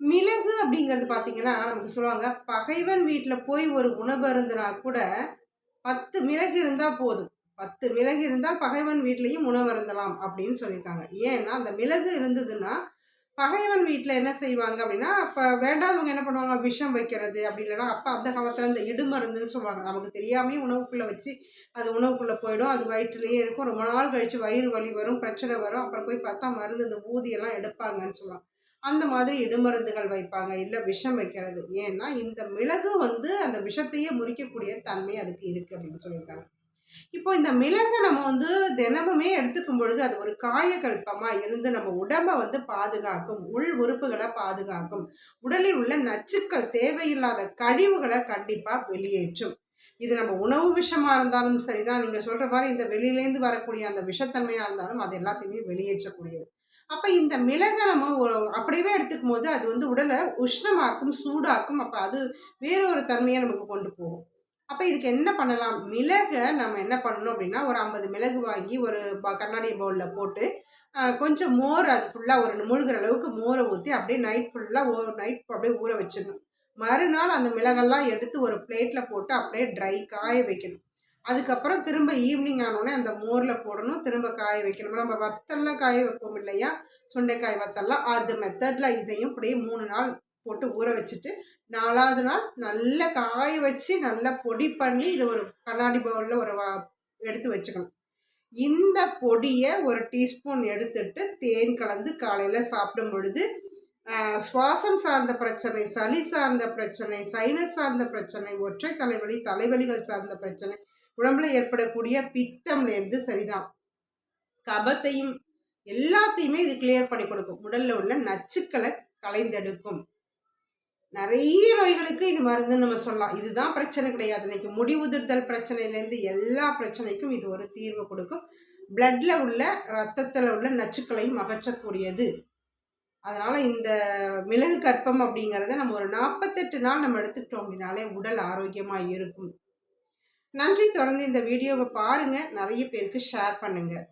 மிளகு அப்படிங்கிறது பார்த்தீங்கன்னா நமக்கு சொல்லுவாங்க பகைவன் வீட்டில் போய் ஒரு உணவு அருந்தினா கூட பத்து மிளகு இருந்தால் போதும். பத்து மிளகு இருந்தால் பகைவன் வீட்லேயும் உணவு அருந்தலாம் அப்படின்னு சொல்லியிருக்காங்க. ஏன்னா அந்த மிளகு இருந்ததுன்னா பகைவன் வீட்டில் என்ன செய்வாங்க அப்படின்னா அப்போ வேண்டாதவங்க என்ன பண்ணுவாங்க? விஷம் வைக்கிறது அப்படி இல்லைன்னா அப்போ அந்த காலத்தில் இந்த இடுமருந்துன்னு சொல்லுவாங்க. நமக்கு தெரியாமே உணவுக்குள்ளே வச்சு அது உணவுக்குள்ளே போயிடும். அது வயிற்றுலேயே இருக்கும். ரொம்ப நாள் கழித்து வயிறு வலி வரும் பிரச்சனை வரும். அப்புறம் போய் பார்த்தா மருந்து இந்த ஊதியெல்லாம் எடுப்பாங்கன்னு சொல்லுவாங்க. அந்த மாதிரி இடுமருந்துகள் வைப்பாங்க இல்லை விஷம் வைக்கிறது. ஏன்னா இந்த மிளகு வந்து அந்த விஷத்தையே முறிக்கக்கூடிய தன்மை அதுக்கு இருக்குது அப்படின்னு சொல்லியிருக்காங்க. இப்போ இந்த மிளகை நம்ம வந்து தினமுமே எடுத்துக்கும் பொழுது அது ஒரு காயகல்பமாக இருந்து நம்ம உடம்பை வந்து பாதுகாக்கும் உள் உறுப்புகளை பாதுகாக்கும் உடலில் உள்ள நச்சுக்கள் தேவையில்லாத கழிவுகளை கண்டிப்பாக வெளியேற்றும். இது நம்ம உணவு விஷமாக இருந்தாலும் சரிதான். நீங்கள் சொல்கிற மாதிரி இந்த வெளியிலேருந்து வரக்கூடிய அந்த விஷத்தன்மையாக இருந்தாலும் அது எல்லாத்தையுமே வெளியேற்றக்கூடியது. அப்போ இந்த மிளகை நம்ம அப்படியே எடுத்துக்கும் போது அது வந்து உடலை உஷ்ணமாக்கும் சூடாக்கும். அப்போ அது வேற ஒரு தன்மையை நமக்கு கொண்டு போகும். அப்போ இதுக்கு என்ன பண்ணலாம்? மிளகை நம்ம என்ன பண்ணணும் அப்படின்னா ஒரு ஐம்பது மிளகு வாங்கி ஒரு கண்ணாடி பவுலில் போட்டு கொஞ்சம் மோர் அது ஃபுல்லாக ஒரு முழுகிற அளவுக்கு மோரை ஊற்றி அப்படியே நைட் ஃபுல்லாக ஒரு நைட் அப்படியே ஊற வச்சிடணும். மறுநாள் அந்த மிளகெல்லாம் எடுத்து ஒரு பிளேட்டில் போட்டு அப்படியே ட்ரை காய வைக்கணும். அதுக்கப்புறம் திரும்ப ஈவினிங் ஆனோடனே அந்த மோரில் போடணும். திரும்ப காய வைக்கணும்? நம்ம வத்தல்லாம் காய வைப்போம் இல்லையா? சுண்டைக்காய் வத்தல்லாம். அது மெத்தடில் இதையும் அப்படியே மூணு நாள் போட்டு ஊற வச்சுட்டு நாலாவது நாள் நல்லா காய வச்சு நல்லா பொடி பண்ணி இது ஒரு கண்ணாடி பவுலில் ஒரு எடுத்து வச்சுக்கணும். இந்த பொடியை ஒரு டீஸ்பூன் எடுத்துட்டு தேன் கலந்து காலையில் சாப்பிடும் பொழுது சுவாசம் சார்ந்த பிரச்சனை சளி சார்ந்த பிரச்சனை சைனஸ் சார்ந்த பிரச்சனை ஒற்றை தலைவலி தலைவலிகள் சார்ந்த பிரச்சனை உடம்புல ஏற்படக்கூடிய பித்தம்லேருந்து சரிதான். கபத்தையும் எல்லாத்தையுமே இது கிளியர் பண்ணி கொடுக்கும். உடல்ல உள்ள நச்சுக்களை கலைந்தெடுக்கும் நிறைய நோய்களுக்கு இது மருந்துன்னு நம்ம சொல்லலாம். இதுதான் பிரச்சனை கிடையாது. இன்னைக்கு முடி உதிர்தல் பிரச்சனையிலேருந்து எல்லா பிரச்சனைக்கும் இது ஒரு தீர்வு கொடுக்கும். பிளட்ல உள்ள ரத்தத்தில் உள்ள நச்சுக்களையும் அகற்றக்கூடியது. அதனால் இந்த மிளகு கற்பம் அப்படிங்கிறத நம்ம ஒரு நாற்பத்தெட்டு நாள் நம்ம எடுத்துக்கிட்டோம் அப்படின்னாலே உடல் ஆரோக்கியமாக இருக்கும். நன்றி. தொடர்ந்து இந்த வீடியோவை பாருங்கள் நிறைய பேருக்கு ஷேர் பண்ணுங்கள்